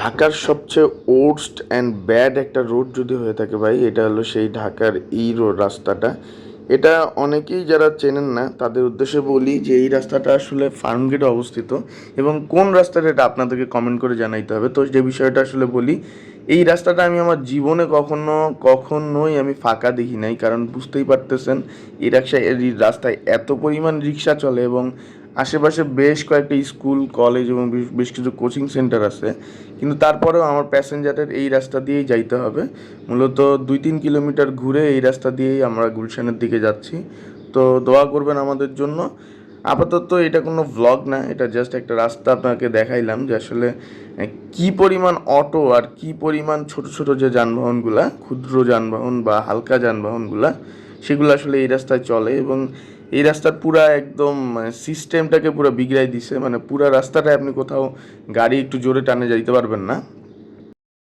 ঢাকার সবচেয়ে worst and bad একটা রোড যদি হয়ে থাকে ভাই, এটা হলো সেই ঢাকার এই রোড রাস্তাটা। এটা অনেকেই যারা চেনেন না, তাদের উদ্দেশ্যে বলি যে এই রাস্তাটা আসলে ফার্মগেটে অবস্থিত এবং কোন রাস্তাটা এটা আপনাদেরকে কমেন্ট করে জানাইতে হবে। তো যে বিষয়টা আসলে বলি, এই রাস্তাটা আমি আমার জীবনে কখনো, কখনোই আমি ফাঁকা দেখি নাই, কারণ বুঝতেই পারতেছেন এই রাস্তায় এই রাস্তায় এত পরিমাণ রিক্সা চলে এবং আশেপাশে বেশ কয়েকটা স্কুল, কলেজ এবং বেশ- কিছু কোচিং সেন্টার আছে। কিন্তু তারপরেও আমার প্যাসেঞ্জারের এই রাস্তা দিয়েই যাইতে হবে। মূলত দুই তিন কিলোমিটার ঘুরে এই রাস্তা দিয়েই আমরা গুলশানের দিকে যাচ্ছি। তো দোয়া করবেন আমাদের জন্য। আপাতত এটা কোনো ভ্লগ না, এটা জাস্ট একটা রাস্তা আপনাকে দেখাইলাম যে আসলে কি পরিমাণ অটো আর কি পরিমাণ ছোট ছোট যে যানবাহনগুলা, ক্ষুদ্র যানবাহন বা হালকা যানবাহনগুলা সেগুলো আসলে এই রাস্তায় চলে এবং এই রাস্তার পুরা একদম সিস্টেমটাকে পুরো বিগড়াই দিছে। মানে পুরা রাস্তাটায় আপনি কোথাও গাড়ি একটু জোরে টানে যাইতে পারবেন না।